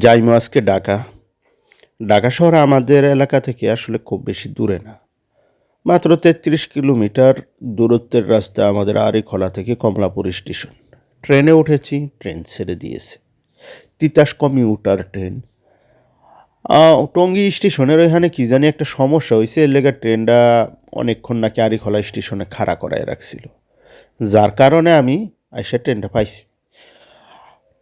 যাইমো আজকে ঢাকা ঢাকা শহর আমাদের এলাকা থেকে আসলে খুব বেশি দূরে না। মাত্র তেত্রিশ কিলোমিটার দূরত্বের রাস্তা আমাদের আরিখলা থেকে কমলাপুর স্টেশন। ট্রেনে উঠেছি, ট্রেন ছেড়ে দিয়েছে। Titas commuter train. টঙ্গী স্টেশনের ওইখানে কি জানি একটা সমস্যা হয়েছে এর লেগে ট্রেনটা অনেকক্ষণ নাকি আরিখলা স্টেশনে খাড়া করায় রাখছিল। যার কারণে আমি আইসা ট্রেনটা পাইছি।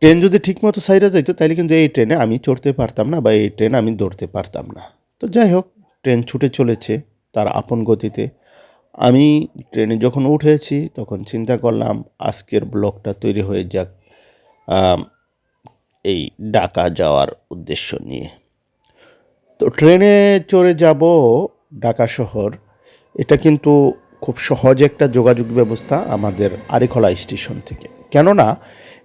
ট্রেন যদি ঠিকমতো সাইডে যাইতো তাহলে কিন্তু এই ট্রেনে আমি চড়তে পারতাম না বা এই ট্রেন আমি ধরতে পারতাম না। তো যাই হোক, ট্রেন ছুটে চলেছে তার আপন গতিতে। আমি ট্রেনে যখন উঠেছি, তখন চিন্তা করলাম, আজকের ব্লগটা তৈরি হয়ে যাক এই ঢাকা যাওয়ার উদ্দেশ্য নিয়ে। তো ট্রেনে চড়ে যাব ঢাকা শহর। এটা কিন্তু খুব সহজ একটা যোগাযোগ ব্যবস্থা আমাদের আরিখলা স্টেশন থেকে। কেননা,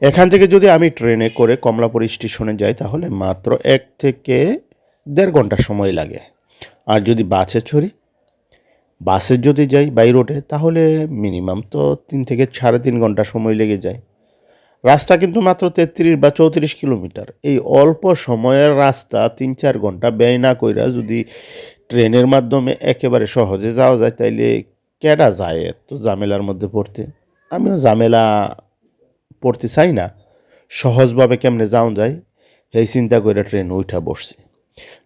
এখান থেকে যদি আমি ট্রেনে করে কমলাপুর স্টেশনে যাই, তাহলে মাত্র এক থেকে দেড় ঘণ্টা সময় লাগে। আর যদি বাসে চড়ি, বাসে যদি যাই বাই রোডে, তাহলে মিনিমাম তো তিন থেকে সাড়ে তিন ঘণ্টা সময় লেগে যায়। রাস্তা কিন্তু মাত্র তেত্রিশ বা চৌত্রিশ কিলোমিটার। এই অল্প সময়ের রাস্তা তিন চার ঘণ্টা ব্যয় না কইরা যদি ট্রেনের মাধ্যমে একেবারে সহজে যাওয়া যায়, তাইলে কেডা যায় এত ঝামেলার মধ্যে পড়তে? আমিও ঝামেলা পড়তে চাই না, সহজভাবে কেমনে যাওয়া যায়? এই চিন্তা করে ট্রেন উঠা বসছে।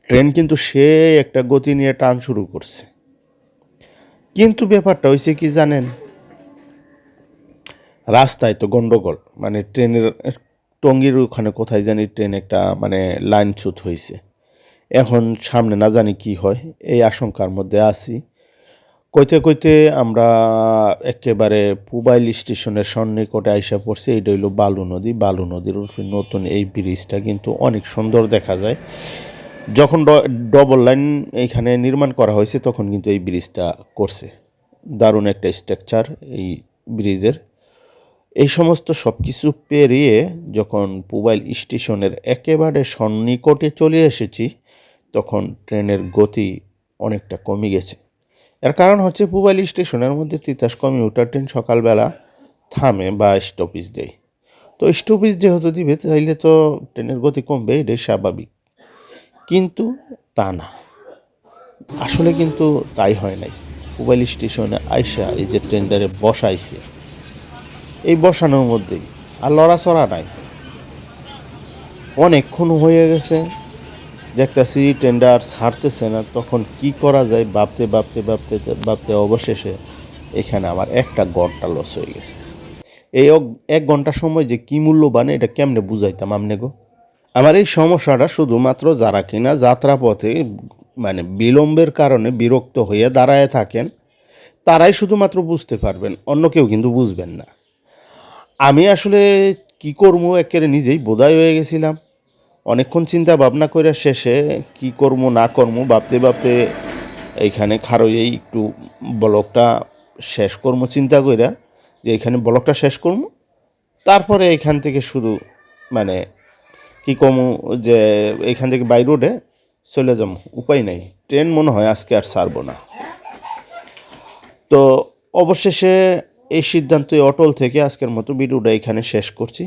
ট্রেন কিন্তু সে একটা গতি নিয়ে টান শুরু করছে। কিন্তু ব্যাপারটা হয়েছে কি জানেন? রাস্তায় তো গন্ডগোল মানে ট্রেনের টঙ্গির ওখানে কোথায় জানি ট্রেন একটা মানে লাইন ছুট হয়েছে এখন সামনে না জানি কি হয়, এই আশঙ্কার মধ্যে আছি। কইতে কইতে আমরা একেবারে পুবাইল স্টেশনের সন্নিকটে আইসা পড়ছি। এইটা হইল বালু নদী। বালু নদীর নতুন এই ব্রিজটা কিন্তু অনেক সুন্দর দেখা যায়। যখন ডবল লাইন এইখানে নির্মাণ করা হয়েছে, তখন কিন্তু এই ব্রিজটা করছে। দারুণ একটা স্ট্রাকচার এই ব্রিজের। এই সমস্ত সব কিছু পেরিয়ে যখন পুবাইল স্টেশনের একেবারে সন্নিকটে চলে এসেছি, তখন ট্রেনের গতি অনেকটা কমে গেছে। এর কারণ হচ্ছে পুবাইল স্টেশনের মধ্যে তিতাস কমিউটার ট্রেন সকালবেলা থামে বা স্টপেজ দেয়। তো স্টপেজ যেহেতু দিবে, তাইলে তো ট্রেনের গতি কমবে, এটাই স্বাভাবিক। কিন্তু তা না। আসলে কিন্তু তাই হয় নাই। পুবাইল স্টেশনে আইসা এই যে ট্রেনটারে বসাইছে, এই বসানোর মধ্যেই আর লড়াচড়া নাই। অনেকক্ষণ হয়ে গেছে দেখতেছি টেন্ডার ছাড়তেছে না, তখন কি করা যায়? ভাবতে ভাবতে ভাবতে ভাবতে অবশেষে এখানে আমার একটা ঘণ্টা লস হয়ে গেছে। এই এক ঘণ্টা সময় যে কি মূল্যবান, এটা কেমনে বুঝাইতাম আমনে গো? আমার এই সমস্যাটা শুধুমাত্র যারা কিনা যাত্রাপথে মানে বিলম্বের কারণে বিরক্ত হয়ে দাঁড়ায় থাকেন, তারাই শুধুমাত্র বুঝতে পারবেন, অন্য কেউ কিন্তু বুঝবেন না। আমি আসলে কি করব? একেবারে নিজেই বোধাই হয়ে গেছিলাম। অনেকক্ষণ চিন্তা ভাবনা করে শেষে কি করব না করব ভাবতে ভাবতে এইখানে খারইয়েই একটু ব্লকটা শেষ করব চিন্তা কইরা, যে এইখানে ব্লকটা শেষ করব তারপরে এইখান থেকে শুধু মানে কি কমু যে এইখান থেকে বাই রোডে চলে যাব উপায় নাই, ট্রেন মনে হয় আজকে আর ছাড়বো না। তো অবশেষে এই সিদ্ধান্তে অটল থেকে আজকের মতো ভিডিওটা এখানে শেষ করছি।